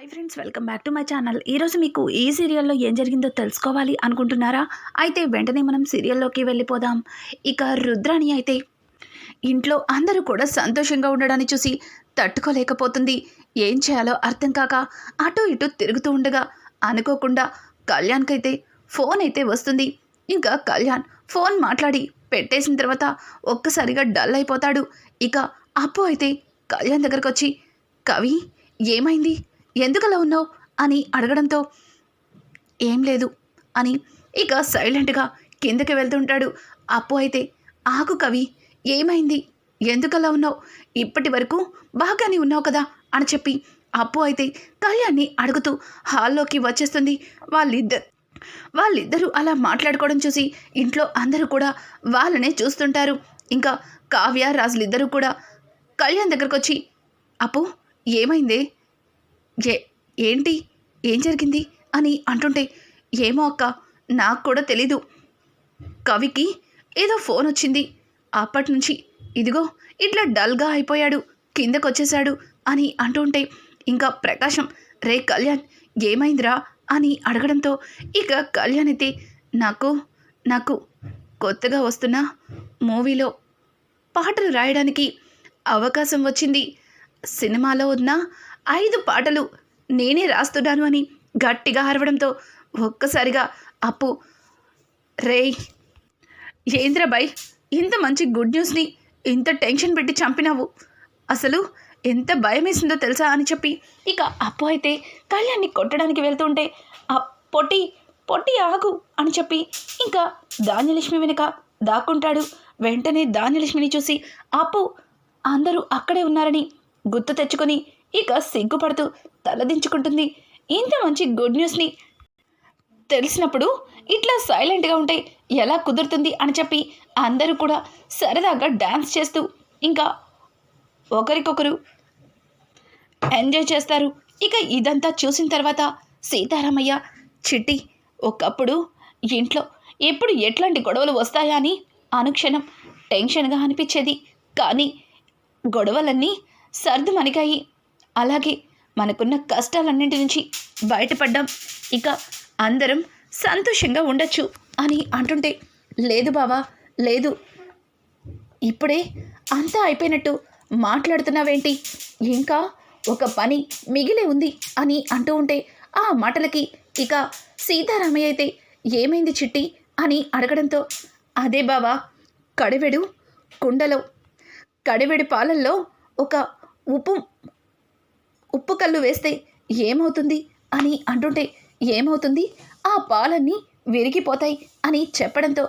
Hi friends welcome back to my channel ఈరోజు మీకు ఈ సీరియల్లో ఏం జరిగిందో తెలుసుకోవాలి అనుకుంటున్నారా? అయితే వెంటనే మనం సీరియల్లోకి వెళ్ళిపోదాం. ఇక రుద్రాణి అయితే ఇంట్లో అందరూ కూడా సంతోషంగా ఉండడాన్ని చూసి తట్టుకోలేకపోతుంది. ఏం చేయాలో అర్థం కాక అటు ఇటు తిరుగుతూ ఉండగా అనుకోకుండా కళ్యాణ్కైతే ఫోన్ అయితే వస్తుంది. ఇంకా కళ్యాణ్ ఫోన్ మాట్లాడి పెట్టేసిన తర్వాత ఒక్కసారిగా డల్ అయిపోతాడు. ఇక అప్పు అయితే కళ్యాణ్ దగ్గరకు వచ్చి కవి ఏమైంది? ఎందుకలా ఉన్నావు? అని అడగడంతో ఏం లేదు అని ఇక సైలెంట్గా కిందకి వెళ్తుంటాడు. అప్పు అయితే ఆకు కవి ఏమైంది? ఎందుకలా ఉన్నావు? ఇప్పటి వరకు బాగానే ఉన్నావు కదా అని చెప్పి అప్పు అయితే కళ్యాణ్ని అడుగుతూ హాల్లోకి వచ్చేస్తుంది. వాళ్ళిద్దరు వాళ్ళిద్దరూ అలా మాట్లాడుకోవడం చూసి ఇంట్లో అందరూ కూడా వాళ్ళనే చూస్తుంటారు. ఇంకా కావ్య రాజులిద్దరూ కూడా కళ్యాణ్ దగ్గరకు వచ్చి అప్పు ఏమైందే? ఏ ఏంటి? ఏం జరిగింది? అని అంటుంటే ఏమో అక్క నాకు కూడా తెలీదు. కవికి ఏదో ఫోన్ వచ్చింది. అప్పటి నుంచి ఇదిగో ఇట్లా డల్గా అయిపోయాడు కిందకొచ్చేశాడు అని అంటుంటే ఇంకా ప్రకాశం రే కళ్యాణ్ ఏమైందిరా? అని అడగడంతో ఇక కళ్యాణ్ అయితే నాకు నాకు కొత్తగా వస్తున్న మూవీలో పాటలు రాయడానికి అవకాశం వచ్చింది. సినిమాలో ఉన్న ఐదు పాటలు నేనే రాస్తున్నాను అని గట్టిగా అరవడంతో ఒక్కసారిగా అప్పు రేయ్ ఏంద్రబాయ్ ఇంత మంచి గుడ్ న్యూస్ని ఇంత టెన్షన్ పెట్టి చంపినావు. అసలు ఎంత భయం వేసిందో తెలుసా? అని చెప్పి ఇక అప్పు అయితే కళ్యాణ్ని కొట్టడానికి వెళ్తుంటే ఆ పొట్టి పొట్టి ఆగు అని చెప్పి ఇంకా ధాన్యలక్ష్మి వెనుక దాక్కుంటాడు. వెంటనే ధాన్యలక్ష్మిని చూసి అప్పు అందరూ అక్కడే ఉన్నారని గుర్తు తెచ్చుకొని ఇక సిగ్గుపడుతూ తలదించుకుంటుంది. ఇంత మంచి గుడ్ న్యూస్ని తెలిసినప్పుడు ఇట్లా సైలెంట్గా ఉంటే ఎలా కుదురుతుంది అని చెప్పి అందరూ కూడా సరదాగా డ్యాన్స్ చేస్తూ ఇంకా ఒకరికొకరు ఎంజాయ్ చేస్తారు. ఇక ఇదంతా చూసిన తర్వాత సీతారామయ్య చిట్టి ఒకప్పుడు ఇంట్లో ఎప్పుడు ఎట్లాంటి గొడవలు వస్తాయా అని అనుక్షణం టెన్షన్గా అనిపించేది. కానీ గొడవలన్నీ సర్దుమణిగాయి అలాగే మనకున్న కష్టాలన్నింటి నుంచి బయటపడ్డాం. ఇక అందరం సంతోషంగా ఉండొచ్చు అని అంటుంటే లేదు బావా లేదు. ఇప్పుడే అంతా అయిపోయినట్టు మాట్లాడుతున్నావేంటి? ఇంకా ఒక పని మిగిలే ఉంది అని అంటూ ఉంటే ఆ మాటలకి ఇక సీతారామయ్య అయితే ఏమైంది చిట్టి అని అడగడంతో అదే బావా కడివెడు కుండలో కడివెడి పాలల్లో ఒక ఉప్పు ఉప్పు కళ్ళు వేస్తే ఏమవుతుంది అని అంటుంటే ఏమవుతుంది? ఆ పాలన్నీ విరిగిపోతాయి అని చెప్పడంతో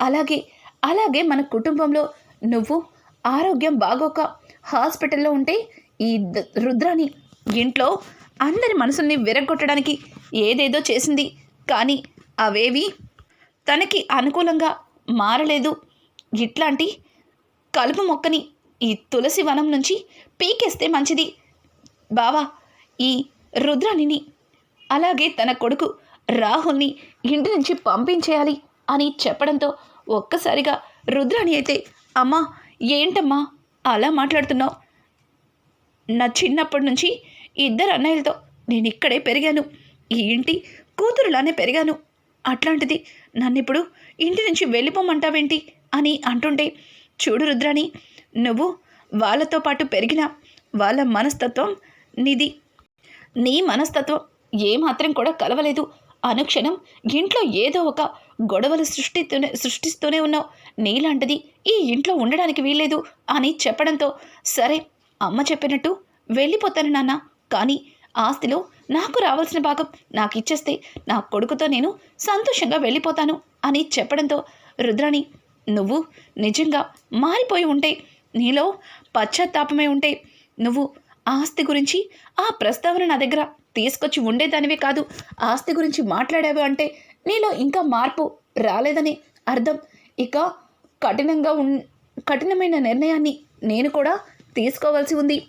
అలాగే అలాగే మన కుటుంబంలో నువ్వు ఆరోగ్యం బాగోక హాస్పిటల్లో ఉంటే ఈ ద- రుద్రాని ఇంట్లో అందరి మనసుల్ని విరగొట్టడానికి ఏదేదో చేసింది. కానీ అవేవి తనకి అనుకూలంగా మారలేదు. ఇట్లాంటి కలుపు మొక్కని ఈ తులసి వనం నుంచి పీకేస్తే మంచిది. బావా ఈ రుద్రాణిని అలాగే తన కొడుకు రాహుల్ని ఇంటి నుంచి పంపించేయాలి అని చెప్పడంతో ఒక్కసారిగా రుద్రాణి అయితే అమ్మా ఏంటమ్మా అలా మాట్లాడుతున్నావు? నా చిన్నప్పటి నుంచి ఇద్దరు అన్నయ్యలతో నేను ఇక్కడే పెరిగాను ఈ ఇంటి కూతురులానే పెరిగాను. అట్లాంటిది నన్ను ఇప్పుడు ఇంటి నుంచి వెళ్ళిపోమంటావేంటి? అని అంటుంటే చూడు రుద్రాణి నువ్వు వాళ్ళతో పాటు పెరిగిన వాళ్ళ మనస్తత్వం నిధి. నీ మనస్తత్వం ఏమాత్రం కూడా కలవలేదు. అనుక్షణం ఇంట్లో ఏదో ఒక గొడవలు సృష్టిస్తూనే సృష్టిస్తూనే ఉన్నావు. నీలాంటిది ఈ ఇంట్లో ఉండడానికి వీల్లేదు అని చెప్పడంతో సరే అమ్మ చెప్పినట్టు వెళ్ళిపోతాను నాన్న. కానీ ఆస్తిలో నాకు రావాల్సిన భాగం నాకు ఇచ్చేస్తే నా కొడుకుతో నేను సంతోషంగా వెళ్ళిపోతాను అని చెప్పడంతో రుద్రాణి నువ్వు నిజంగా మారిపోయి ఉంటే నీలో పశ్చాత్తాపమే ఉంటే నువ్వు ఆస్తి గురించి ఆ ప్రస్తావన నా దగ్గర తీసుకొచ్చి ఉండేదానివే కాదు. ఆస్తి గురించి మాట్లాడావు అంటే నీలో ఇంకా మార్పు రాలేదని అర్థం. ఇక కఠినంగా ఉన్ కఠినమైన నిర్ణయాన్ని నేను కూడా తీసుకోవాల్సి ఉంది.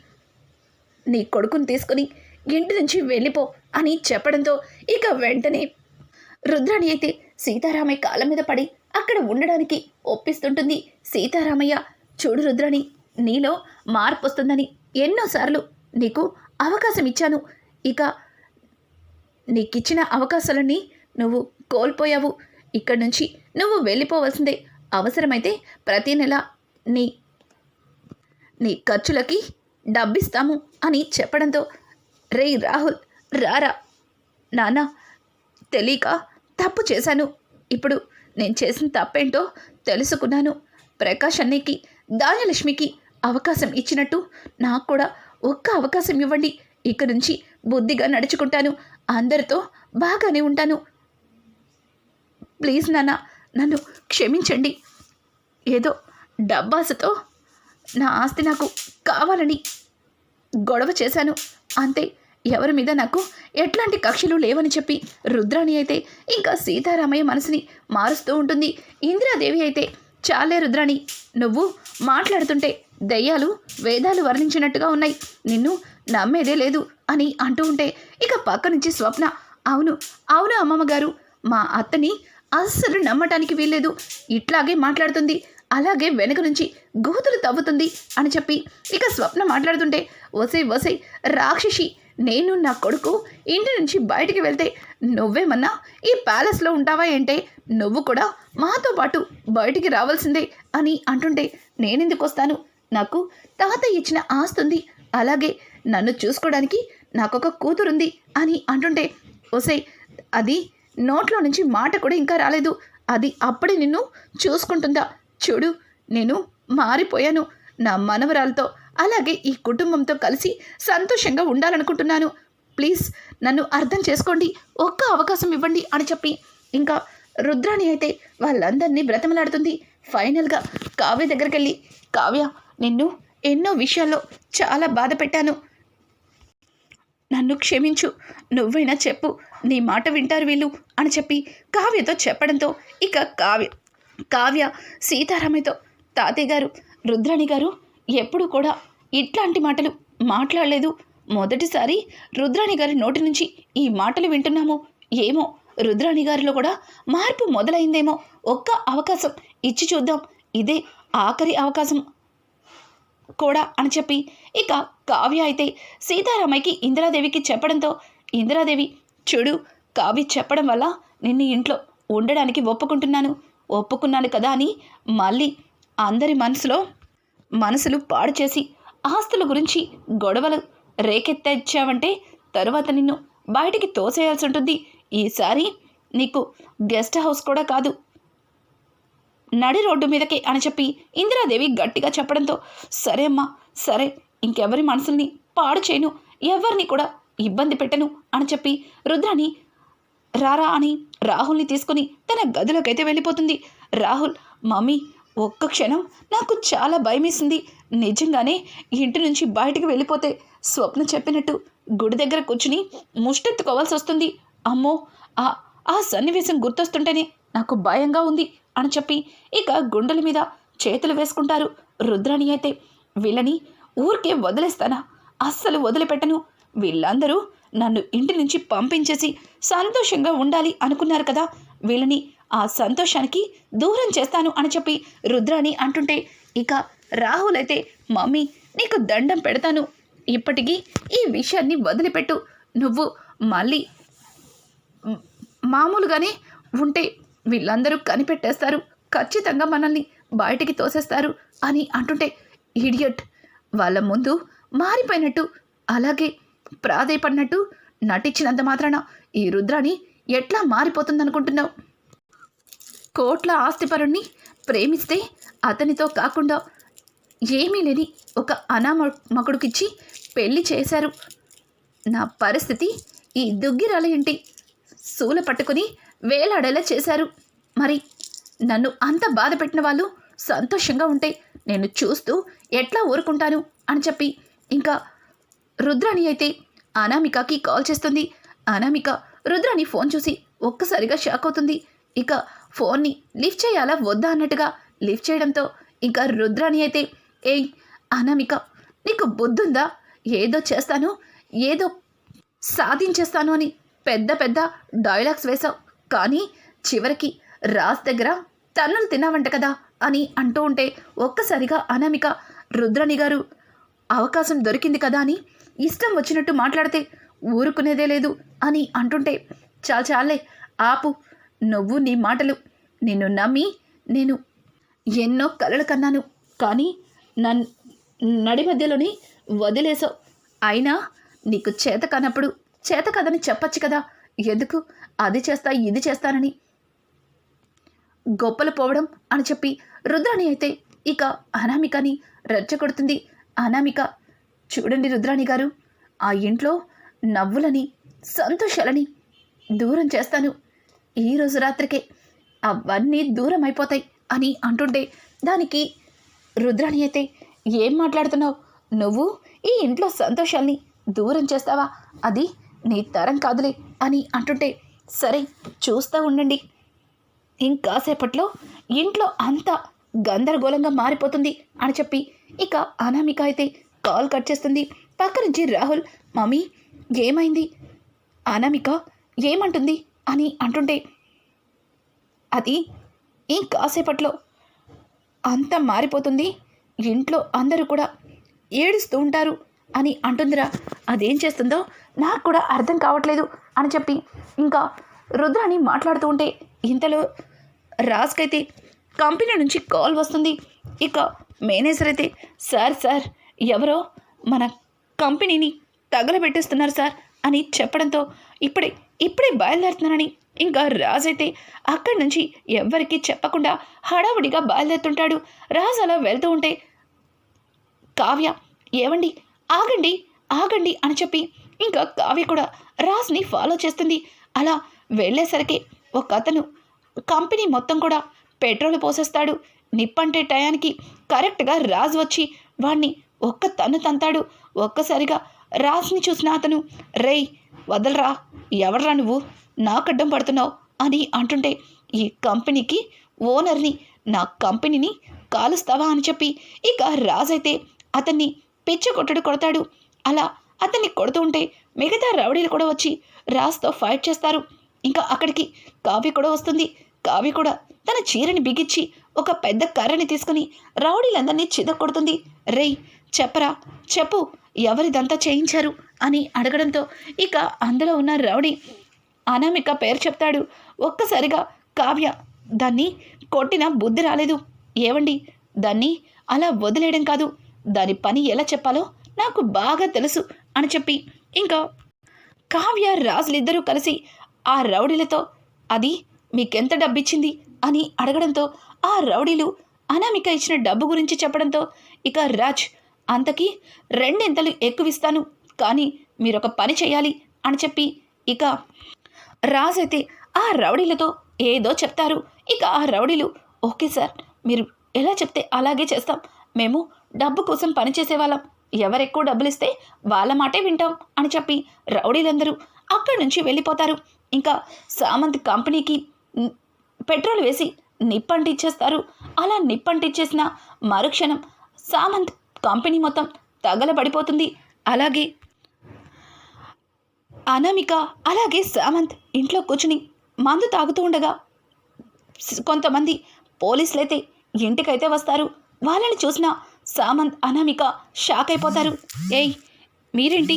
నీ కొడుకుని తీసుకుని ఇంటి నుంచి వెళ్ళిపో అని చెప్పడంతో ఇక వెంటనే రుద్రాణి అయితే సీతారామయ్య కాళ్ళ మీద పడి అక్కడ ఉండడానికి ఒప్పిస్తుంటుంది. సీతారామయ్య చూడు రుద్రాణి నీలో మార్పు వస్తుందని ఎన్నోసార్లు నీకు అవకాశం ఇచ్చాను. ఇక నీకిచ్చిన అవకాశాలన్నీ నువ్వు కోల్పోయావు. ఇక్కడి నుంచి నువ్వు వెళ్ళిపోవలసిందే. అవసరమైతే ప్రతి నెల నీ నీ ఖర్చులకి డబ్బిస్తాము అని చెప్పడంతో రే రాహుల్ రారా. నాన్న తెలియక తప్పు చేశాను. ఇప్పుడు నేను చేసిన తప్పేంటో తెలుసుకున్నాను. ప్రకాష్ అన్నయ్యకి దానలక్ష్మికి అవకాశం ఇచ్చినట్టు నాకు కూడా ఒక్క అవకాశం ఇవ్వండి. ఇక నుంచి బుద్ధిగా నడుచుకుంటాను. అందరితో బాగానే ఉంటాను. ప్లీజ్ నాన్న నన్ను క్షమించండి. ఏదో డబ్బాసతో నా ఆస్తి నాకు కావాలని గొడవ చేశాను. అంతే ఎవరి మీద నాకు ఎట్లాంటి కక్షలు లేవని చెప్పి రుద్రాణి అయితే ఇంకా సీతారామయ్య మనసుని మారుస్తూ ఉంటుంది. ఇందిరాదేవి అయితే చాలే రుద్రాణి నువ్వు మాట్లాడుతుంటే దయ్యాలు వేదాలు వర్ణించినట్టుగా ఉన్నాయి. నిన్ను నమ్మేదే లేదు అని అంటూ ఉంటే ఇక పక్క నుంచి స్వప్న అవును అవును అమ్మమ్మ గారు మా అత్తని అస్సలు నమ్మటానికి వీల్లేదు. ఇట్లాగే మాట్లాడుతుంది అలాగే వెనక నుంచి గోతులు తవ్వుతుంది అని చెప్పి ఇక స్వప్న మాట్లాడుతుంటే వసై వసై రాక్షసి నేను నా కొడుకు ఇంటి నుంచి బయటికి వెళ్తే నువ్వేమన్నా ఈ ప్యాలెస్లో ఉంటావా ఏంటే? నువ్వు కూడా మాతో పాటు బయటికి రావాల్సిందే అని అంటుంటే నేనెందుకు వస్తాను? నాకు తాత ఇచ్చిన ఆస్తుంది. అలాగే నన్ను చూసుకోవడానికి నాకొక కూతురుంది అని అంటుంటే ఒసే అది నోట్లో నుంచి మాట కూడా ఇంకా రాలేదు. అది అప్పుడే నిన్ను చూసుకుంటుందా? చూడు నేను మారిపోయాను. నా మనవరాలతో అలాగే ఈ కుటుంబంతో కలిసి సంతోషంగా ఉండాలనుకుంటున్నాను. ప్లీజ్ నన్ను అర్థం చేసుకోండి. ఒక్క అవకాశం ఇవ్వండి అని చెప్పి. ఇంకా రుద్రాణి అయితే వాళ్ళందరినీ బ్రతమలాడుతుంది. ఫైనల్గా కావ్య దగ్గరికి వెళ్ళి కావ్య నిన్ను ఎన్నో విషయాల్లో చాలా బాధ పెట్టాను. నన్ను క్షమించు. నువ్వైనా చెప్పు. నీ మాట వింటారు వీళ్ళు అని చెప్పి కావ్యతో చెప్పడంతో ఇక కావ్య కావ్య సీతారామయ్యతో తాతయ్య గారు రుద్రాణి గారు ఎప్పుడు కూడా ఇట్లాంటి మాటలు మాట్లాడలేదు. మొదటిసారి రుద్రాణి గారి నోటి నుంచి ఈ మాటలు వింటున్నాము ఏమో. రుద్రాణి గారిలో కూడా మార్పు మొదలైందేమో. ఒక్క అవకాశం ఇచ్చి చూద్దాం. ఇదే ఆఖరి అవకాశం కూడా అని చెప్పి. ఇక కావ్య అయితే సీతారామయ్యకి ఇందిరాదేవికి చెప్పడంతో ఇందిరాదేవి చూడు కావ్య చెప్పడం వల్ల నిన్ను ఇంట్లో ఉండడానికి ఒప్పుకుంటున్నాను. ఒప్పుకున్నాను కదా అని మళ్ళీ అందరి మనసులో మనసులు పాడు చేసి ఆస్తుల గురించి గొడవలు రేకెత్తిచ్చావంటే తరువాత నిన్ను బయటికి తోసేయాల్సి ఉంటుంది. ఈసారి నీకు గెస్ట్ హౌస్ కూడా కాదు నడి రోడ్డు మీదకి అని చెప్పి ఇందిరాదేవి గట్టిగా చెప్పడంతో సరే అమ్మా సరే ఇంకెవరి మనసుల్ని పాడు చేయను ఎవరిని కూడా ఇబ్బంది పెట్టను అని చెప్పి రుద్రాని రారా అని రాహుల్ని తీసుకుని తన గదిలోకైతే వెళ్ళిపోతుంది. రాహుల్ మమ్మీ ఒక్క క్షణం నాకు చాలా భయమేసింది. నిజంగానే ఇంటి నుంచి బయటికి వెళ్ళిపోతే స్వప్న చెప్పినట్టు గుడి దగ్గర కూర్చుని ముష్టెత్తుకోవాల్సి వస్తుంది అమ్మో ఆ ఆ సన్నివేశం గుర్తొస్తుంటేనే నాకు భయంగా ఉంది. అని చెప్పి ఇక గుండెల మీద చేతులు వేసుకుంటారు రుద్రాణి అయితే. వీళ్ళని ఊరికే వదిలేస్తానా? అస్సలు వదిలిపెట్టను. వీళ్ళందరూ నన్ను ఇంటి నుంచి పంపించేసి సంతోషంగా ఉండాలి అనుకున్నారు కదా. వీళ్ళని ఆ సంతోషానికి దూరం చేస్తాను అని చెప్పి రుద్రాణి అంటుంటే ఇక రాహుల్ అయితే మమ్మీ నీకు దండం పెడతాను. ఇప్పటికీ ఈ విషయాన్ని వదిలిపెట్టు. నువ్వు మళ్ళీ మామూలుగానే ఉంటే వీళ్ళందరూ కనిపెట్టేస్తారు. ఖచ్చితంగా మనల్ని బయటికి తోసేస్తారు అని అంటుంటే ఇడియట్ వాళ్ళ ముందు మారిపోయినట్టు అలాగే ప్రాధేయపడినట్టు నటించినంత మాత్రాన ఈ రుద్రాని ఎట్లా మారిపోతుందనుకుంటున్నావు? కోట్ల ఆస్తిపరుణ్ణి ప్రేమిస్తే అతనితో కాకుండా ఏమీ లేని ఒక అనామకుడికిచ్చి పెళ్ళి చేశారు. నా పరిస్థితి ఈ దుగ్గిరాల ఇంటి శూల పట్టుకుని వేలాడేలా చేశారు. మరి నన్ను అంత బాధ పెట్టిన వాళ్ళు సంతోషంగా ఉంటే నేను చూస్తూ ఎట్లా ఊరుకుంటాను అని చెప్పి ఇంకా రుద్రాణి అయితే అనామికకి కాల్ చేస్తుంది. అనామిక రుద్రాణి ఫోన్ చూసి ఒక్కసారిగా షాక్ అవుతుంది. ఇక ఫోన్ని లిఫ్ట్ చేయాలా వద్దా అన్నట్టుగా లిఫ్ట్ చేయడంతో ఇంకా రుద్రాణి అయితే ఏయ్ అనామిక నీకు బుద్ధుందా? ఏదో చేస్తాను ఏదో సాధించేస్తాను అని పెద్ద పెద్ద డైలాగ్స్ వేశావు. కానీ చివరికి రాజ్ దగ్గర తన్నులు తిన్నావంట కదా అని అంటూ ఉంటే ఒక్కసారిగా అనామిక రుద్రాణి గారు అవకాశం దొరికింది కదా అని ఇష్టం వచ్చినట్టు మాట్లాడితే ఊరుకునేదే లేదు అని అంటుంటే చాలు చాలే ఆపు నువ్వు నీ మాటలు నిన్ను నమ్మి నేను ఎన్నో కలలు కన్నాను కానీ నన్ నడి మధ్యలోని వదిలేసావు అయినా నీకు చేత కానప్పుడు చేత కదని చెప్పచ్చు కదా ఎందుకు అది చేస్తా ఇది చేస్తానని. గొప్పలు పోవడం అని చెప్పి రుద్రాణి అయితే ఇక అనామికని రెచ్చగొడుతుంది. అనామిక చూడండి రుద్రాణి గారు ఆ ఇంట్లో నవ్వులని సంతోషాలని దూరం చేస్తాను. ఈరోజు రాత్రికే అవన్నీ దూరం అయిపోతాయి అని అంటుంటే దానికి రుద్రాణి అయితే ఏం మాట్లాడుతున్నావు? నువ్వు ఈ ఇంట్లో సంతోషాల్ని దూరం చేస్తావా? అది నీ తరం కాదులే అని అంటుంటే సరే చూస్తూ ఉండండి. ఇంకాసేపట్లో ఇంట్లో అంతా గందరగోళంగా మారిపోతుంది అని చెప్పి ఇక అనామిక అయితే కాల్ కట్ చేస్తుంది. పక్క నుంచి రాహుల్ మమ్మీ ఏమైంది? అనామిక ఏమంటుంది? అని అంటుంటే అది ఇంకాసేపట్లో అంతా మారిపోతుంది. ఇంట్లో అందరూ కూడా ఏడుస్తూ ఉంటారు అని అంటుందిరా. అదేం చేస్తుందో నాకు కూడా అర్థం కావట్లేదు. అని చెప్పి ఇంకా రుద్రాని మాట్లాడుతూ ఉంటే ఇంతలో రాజ్కైతే కంపెనీ నుంచి కాల్ వస్తుంది. ఇక మేనేజర్ అయితే సార్ సార్ ఎవరో మన కంపెనీని తగలబెట్టేస్తున్నారు సార్ అని చెప్పడంతో ఇప్పుడే ఇప్పుడే బయలుదేరుతున్నానని ఇంకా రాజ్ అయితే అక్కడి నుంచి ఎవ్వరికీ చెప్పకుండా హడావుడిగా బయలుదేరుతుంటాడు. రాజ్ అలా వెళ్తూ ఉంటే కావ్య ఏవండి? ఆగండి ఆగండి అని చెప్పి ఇంకా కావ్య కూడా రాజ్ని ఫాలో చేస్తుంది. అలా వెళ్ళేసరికి ఒక అతను కంపెనీ మొత్తం కూడా పెట్రోల్ పోసేస్తాడు. నిప్పంటే టయానికి కరెక్ట్గా రాజ్ వచ్చి వాణ్ణి ఒక్క తన్ను తంతాడు. ఒక్కసారిగా రాజ్ని చూసిన అతను రేయ్ వదలరా ఎవర్రా నువ్వు? నాకడ్డం పడుతున్నావు అని అంటుంటే ఈ కంపెనీకి ఓనర్ని నా కంపెనీని కాలుస్తావా అని చెప్పి ఇక రాజైతే అతన్ని పిచ్చి కొట్టడు కొడతాడు. అలా అతన్ని కొడుతుంటే మిగతా రౌడీలు కూడా వచ్చి రాజ్తో ఫైట్ చేస్తారు. ఇంకా అక్కడికి కావ్య కూడా వస్తుంది. కావ్య కూడా తన చీరని బిగించి ఒక పెద్ద కర్రని తీసుకుని రౌడీలందరినీ చిదకొడుతుంది రేయ్ చెప్పరా చెప్పు ఎవరిదంతా చేయించారు? అని అడగడంతో ఇక అందులో ఉన్న రౌడీ అనామిక పేరు చెప్తాడు. ఒక్కసారిగా కావ్య దాన్ని కొట్టిన బుద్ధి రాలేదు. ఏవండి? దాన్ని అలా వదిలేయడం కాదు. దాని పని ఎలా చెప్పాలో నాకు బాగా తెలుసు. అని చెప్పి ఇంకా కావ్య రాజులిద్దరూ కలిసి ఆ రౌడీలతో అది మీకెంత డబ్బిచ్చింది అని అడగడంతో ఆ రౌడీలు అనామిక ఇచ్చిన డబ్బు గురించి చెప్పడంతో ఇక రాజ్ అంతకి రెండింతలు ఎక్కువిస్తాను కానీ మీరొక పని చేయాలి అని చెప్పి ఇక రాజ్ అయితే ఆ రౌడీలతో ఏదో చెప్తారు. ఇక ఆ రౌడీలు ఓకే సార్ మీరు ఎలా చెప్తే అలాగే చేస్తాం. మేము డబ్బు కోసం పనిచేసే వాళ్ళం ఎవరెక్కువ డబ్బులు ఇస్తే వాళ్ళ మాటే వింటాం అని చెప్పి రౌడీలందరూ అక్కడి నుంచి వెళ్ళిపోతారు. ఇంకా సామంత్ కంపెనీకి పెట్రోల్ వేసి నిప్పంటిచ్చేస్తారు. అలా నిప్పంటిచ్చేసిన మరుక్షణం సామంత్ కంపెనీ మొత్తం తగలబడిపోతుంది. అలాగే అనామిక అలాగే సామంత్ ఇంట్లో కూర్చుని మందు తాగుతూ ఉండగా కొంతమంది పోలీసులైతే ఇంటికైతే వస్తారు. వాళ్ళని చూసిన సామంత్ అనామిక షాక్ అయిపోతారు ఏయ్ మీరేంటి?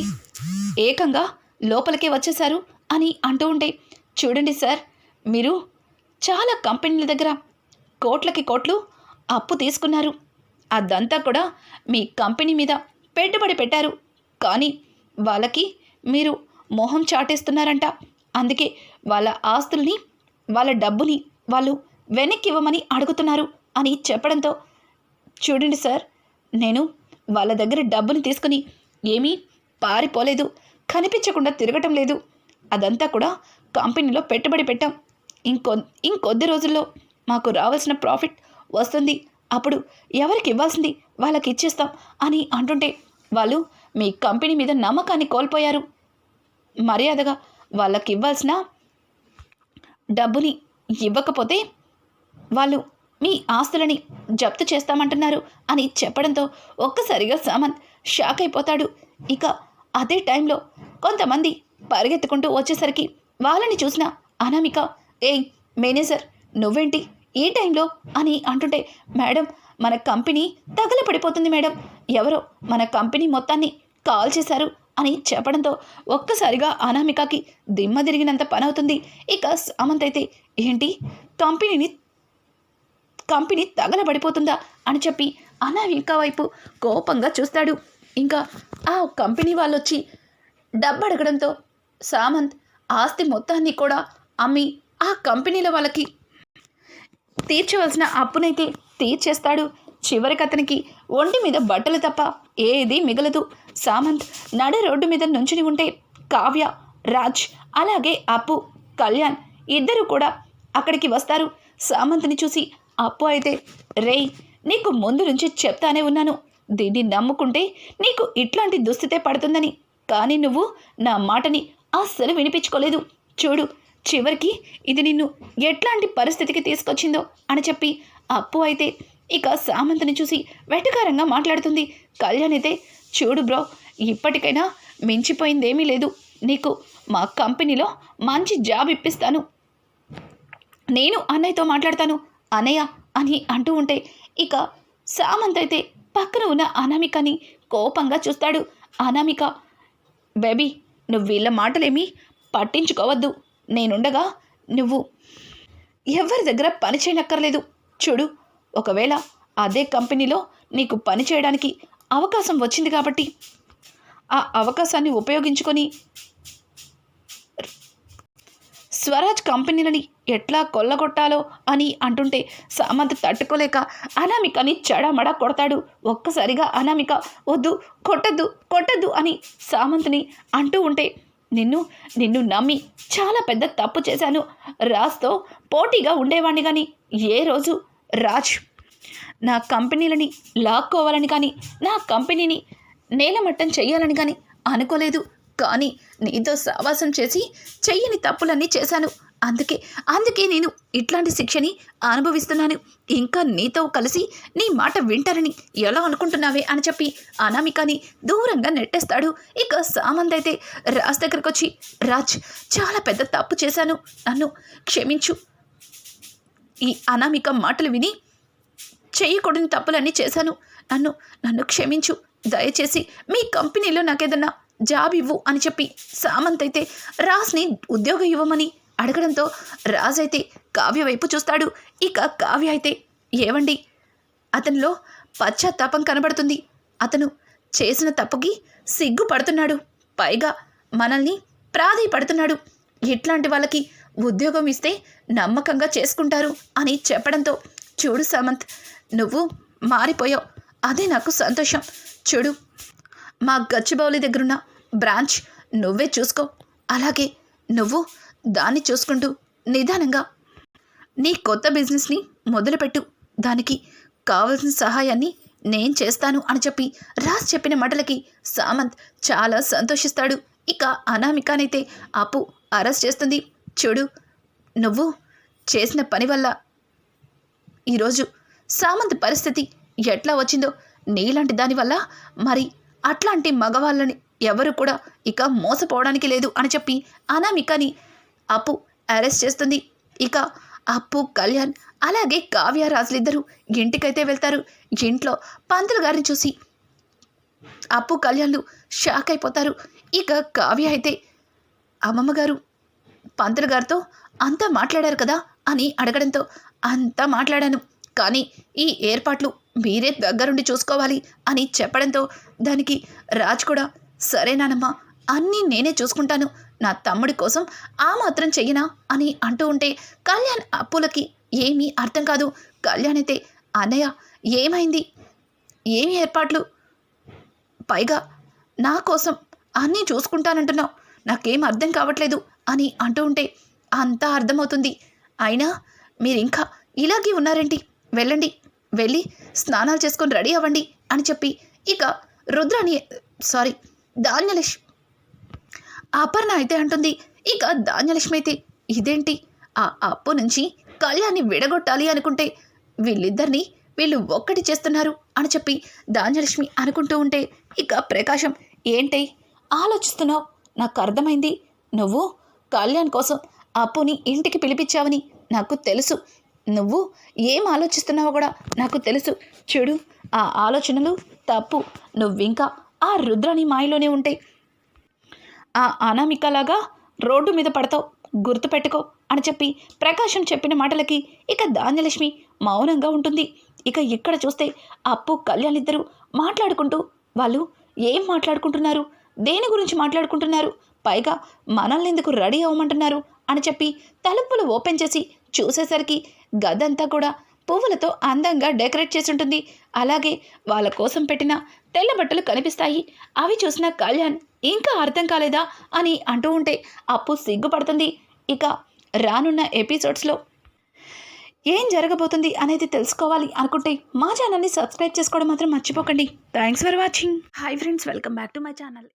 ఏకంగా లోపలికే వచ్చేశారు అని అంటూ ఉంటే చూడండి సార్ మీరు చాలా కంపెనీల దగ్గర కోట్లకి కోట్లు అప్పు తీసుకున్నారు. అదంతా కూడా మీ కంపెనీ మీద పెట్టుబడి పెట్టారు. కానీ వాళ్ళకి మీరు మొహం చాటేస్తున్నారంట. అందుకే వాళ్ళ ఆస్తుల్ని వాళ్ళ డబ్బుని వాళ్ళు వెనక్కి ఇవ్వమని అడుగుతున్నారు అని చెప్పడంతో చూడండి సార్ నేను వాళ్ళ దగ్గర డబ్బుని తీసుకుని ఏమీ పారిపోలేదు కనిపించకుండా తిరగటం లేదు. అదంతా కూడా కంపెనీలో పెట్టుబడి పెట్టాం. ఇంకొ ఇంకొద్ది రోజుల్లో మాకు రావాల్సిన ప్రాఫిట్ వస్తుంది. అప్పుడు ఎవరికి ఇవ్వాల్సింది వాళ్ళకి ఇచ్చేస్తాం అని అంటుంటే వాళ్ళు మీ కంపెనీ మీద నమ్మకాన్ని కోల్పోయారు. మర్యాదగా వాళ్ళకి ఇవ్వాల్సిన డబ్బుని ఇవ్వకపోతే వాళ్ళు మీ ఆస్తులని జప్తు చేస్తామంటున్నారు అని చెప్పడంతో ఒక్కసారిగా సామంత్ షాక్ అయిపోతాడు. ఇక అదే టైంలో కొంతమంది పరిగెత్తుకుంటూ వచ్చేసరికి వాళ్ళని చూసిన అనామిక ఏయ్ మేనేజర్ నువ్వేంటి? ఈ టైంలో? అని అంటుంటే మేడం మన కంపెనీ తగలపడిపోతుంది మేడం. ఎవరో మన కంపెనీ మొత్తాన్ని కాల్ చేశారు అని చెప్పడంతో ఒక్కసారిగా అనామికకి దిమ్మ తిరిగినంత పని అవుతుంది ఇక సామంత్ అయితే ఏంటి? కంపెనీని కంపెనీ తగలబడిపోతుందా అని చెప్పి అనామిక వైపు కోపంగా చూస్తాడు. ఇంకా ఆ కంపెనీ వాళ్ళు వచ్చి డబ్బు అడగడంతో సామంత్ ఆస్తి మొత్తాన్ని కూడా అమ్మి ఆ కంపెనీల వాళ్ళకి తీర్చవలసిన అప్పునైతే తీర్చేస్తాడు. చివరికి అతనికి ఒంటి మీద బట్టలు తప్ప ఏది మిగలదు. సామంత్ నడి రోడ్డు మీద నుంచుని ఉంటే కావ్య రాజ్ అలాగే అప్పు కళ్యాణ్ ఇద్దరు కూడా అక్కడికి వస్తారు. సామంత్ని చూసి అప్పు అయితే రేయ్ నీకు ముందు నుంచి చెప్తానే ఉన్నాను. దీన్ని నమ్ముకుంటే నీకు ఇట్లాంటి దుస్థితే పడుతుందని. కానీ నువ్వు నా మాటని అస్సలు వినిపించుకోలేదు. చూడు చివరికి ఇది నిన్ను ఎట్లాంటి పరిస్థితికి తీసుకొచ్చిందో అని చెప్పి అప్పు అయితే ఇక సామంత్ని చూసి వెటకారంగా మాట్లాడుతుంది. కళ్యాణ్ అయితే చూడు బ్రో ఇప్పటికైనా మించిపోయిందేమీ లేదు. నీకు మా కంపెనీలో మంచి జాబ్ ఇప్పిస్తాను. నేను అన్నయ్యతో మాట్లాడతాను. అనయ్య అని అంటూ ఉంటే ఇక సామంత్ అయితే పక్కన ఉన్న అనామికని కోపంగా చూస్తాడు. అనామిక బేబీ నువ్వు వీళ్ళ మాటలేమీ పట్టించుకోవద్దు. నేనుండగా నువ్వు ఎవరి దగ్గర పని చేయనక్కర్లేదు. చూడు ఒకవేళ అదే కంపెనీలో నీకు పని చేయడానికి అవకాశం వచ్చింది కాబట్టి ఆ అవకాశాన్ని ఉపయోగించుకొని స్వరాజ్ కంపెనీలని ఎట్లా కొల్లగొట్టాలో అని అంటుంటే సామంత్ తట్టుకోలేక అనామికని చెడమడ కొడతాడు. ఒక్కసారిగా అనామిక వద్దు కొట్టద్దు కొట్టద్దు అని సామంత్ని అంటూ ఉంటే నిన్ను నిన్ను నమ్మి చాలా పెద్ద తప్పు చేశాను. రాజ్తో పోటీగా ఉండేవాడిని కానీ ఏ రోజు రాజ్. నా కంపెనీలని లాక్కోవాలని కానీ నా కంపెనీని నేలమట్టం చేయాలని కానీ అనుకోలేదు. కానీ నీతో సావాసం చేసి చెయ్యని తప్పులన్నీ చేశాను. అందుకే అందుకే నేను ఇట్లాంటి శిక్షని అనుభవిస్తున్నాను. ఇంకా నీతో కలిసి నీ మాట వింటారని ఎలా అనుకుంటున్నావే అని చెప్పి అనామికని దూరంగా నెట్టేస్తాడు. ఇక సామంత్ అయితే రాజ్ దగ్గరకు వచ్చి రాజ్ చాలా పెద్ద తప్పు చేశాను. నన్ను క్షమించు. ఈ అనామిక మాటలు విని చేయకూడని తప్పులన్నీ చేశాను. నన్ను నన్ను క్షమించు. దయచేసి మీ కంపెనీలో నాకేదన్నా జాబ్ ఇవ్వు అని చెప్పి సామంత్ అయితే రాజ్ని ఉద్యోగం ఇవ్వమని అడగడంతో రాజ్ అయితే కావ్య వైపు చూస్తాడు. ఇక కావ్య అయితే ఏవండి? అతనిలో పశ్చాత్తాపం కనబడుతుంది. అతను చేసిన తప్పుకి సిగ్గుపడుతున్నాడు. పైగా మనల్ని ప్రాధేయపడుతున్నాడు. ఇట్లాంటి వాళ్ళకి ఉద్యోగం ఇస్తే నమ్మకంగా చేసుకుంటారు అని చెప్పడంతో చూడు సామంత్ నువ్వు మారిపోయావు. అదే నాకు సంతోషం. చూడు మా గచ్చిబౌలి దగ్గరున్న బ్రాంచ్ నువ్వే చూసుకో. అలాగే నువ్వు దాన్ని చూసుకుంటూ నిదానంగా నీ కొత్త బిజినెస్ని మొదలుపెట్టు. దానికి కావలసిన సహాయాన్ని నేను చేస్తాను అని చెప్పి రాజ్ చెప్పిన మాటలకి సామంత్ చాలా సంతోషిస్తాడు. ఇక అనామికానైతే అప్పు అరెస్ట్ చేస్తుంది. చూడు నువ్వు చేసిన పని వల్ల ఈరోజు సామంత్ పరిస్థితి ఎట్లా వచ్చిందో నీలాంటి దానివల్ల మరి అట్లాంటి మగవాళ్ళని ఎవరు కూడా ఇక మోసపోవడానికి లేదు అని చెప్పి అనామికని అప్పు అరెస్ట్ చేస్తుంది. ఇక అప్పు కళ్యాణ్ అలాగే కావ్య రాజులిద్దరూ ఇంటికైతే వెళ్తారు. ఇంట్లో పంతులు గారిని చూసి అప్పు కళ్యాణ్లు షాక్ అయిపోతారు. ఇక కావ్య అయితే అమ్మమ్మ గారు పంతులు గారితో అంతా మాట్లాడారు కదా? అని అడగడంతో అంతా మాట్లాడాను. కానీ ఈ ఏర్పాట్లు మీరే దగ్గరుండి చూసుకోవాలి అని చెప్పడంతో దానికి రాజ్ కూడా సరేనానమ్మా అన్నీ నేనే చూసుకుంటాను. నా తమ్ముడి కోసం ఆ మాత్రం చెయ్యనా? అని అంటూ ఉంటే కళ్యాణ్ అప్పులకి ఏమీ అర్థం కాదు. కళ్యాణ్ అయితే అన్నయ్య ఏమైంది? ఏమి ఏర్పాట్లు? పైగా నా కోసం అన్నీ చూసుకుంటానంటున్నావు. నాకేం అర్థం కావట్లేదు అని అంటూ ఉంటే అంతా అర్థమవుతుంది. అయినా మీరింకా ఇలాగే ఉన్నారేంటి? వెళ్ళండి. వెళ్ళి స్నానాలు చేసుకొని రెడీ అవ్వండి అని చెప్పి ఇక రుద్రాని సారీ ధాన్యలక్ష్మి అపర్ణ అయితే అంటుంది ఇక ధాన్యలక్ష్మి అయితే ఇదేంటి? ఆ అప్పు నుంచి కళ్యాణ్ని విడగొట్టాలి అనుకుంటే వీళ్ళిద్దరిని వీళ్ళు ఒక్కటి చేస్తున్నారు అని చెప్పి ధాన్యలక్ష్మి అనుకుంటూ ఉంటే ఇక ప్రకాశం ఏంటి ఆలోచిస్తున్నావు? నాకు అర్థమైంది. నువ్వు కళ్యాణ్ కోసం అప్పుని ఇంటికి పిలిపించావని నాకు తెలుసు. నువ్వు ఏం ఆలోచిస్తున్నావో కూడా నాకు తెలుసు. చూడు ఆ ఆలోచనలు తప్పు. నువ్వింకా ఆ రుద్రని మాయలోనే ఉంటే. ఆ అనామికలాగా రోడ్డు మీద పడతావు. గుర్తుపెట్టుకో అని చెప్పి ప్రకాశం చెప్పిన మాటలకి ఇక ధాన్యలక్ష్మి మౌనంగా ఉంటుంది. ఇక ఇక్కడ చూస్తే అప్పు కళ్యాణ్ ఇద్దరు మాట్లాడుకుంటూ వాళ్ళు ఏం మాట్లాడుకుంటున్నారు? దేని గురించి మాట్లాడుకుంటున్నారు? పైగా మనల్ని ఎందుకు రెడీ అవ్వమంటున్నారు? అని చెప్పి తలుపులు ఓపెన్ చేసి చూసేసరికి గదంతా కూడా పువ్వులతో అందంగా డెకరేట్ చేసి ఉంటుంది అలాగే వాళ్ళ కోసం పెట్టిన తెల్ల బట్టలు కనిపిస్తాయి. అవి చూసిన కళ్యాణ్ ఇంకా అర్థం కాలేదా? అని అంటూ ఉంటే అప్పు సిగ్గుపడుతుంది. ఇక రానున్న ఎపిసోడ్స్లో ఏం జరగబోతుంది అనేది తెలుసుకోవాలి అనుకుంటే మా ఛానల్ని సబ్స్క్రైబ్ చేసుకోవడం మాత్రం మర్చిపోకండి. Thanks for watching. Hi friends welcome back to my channel.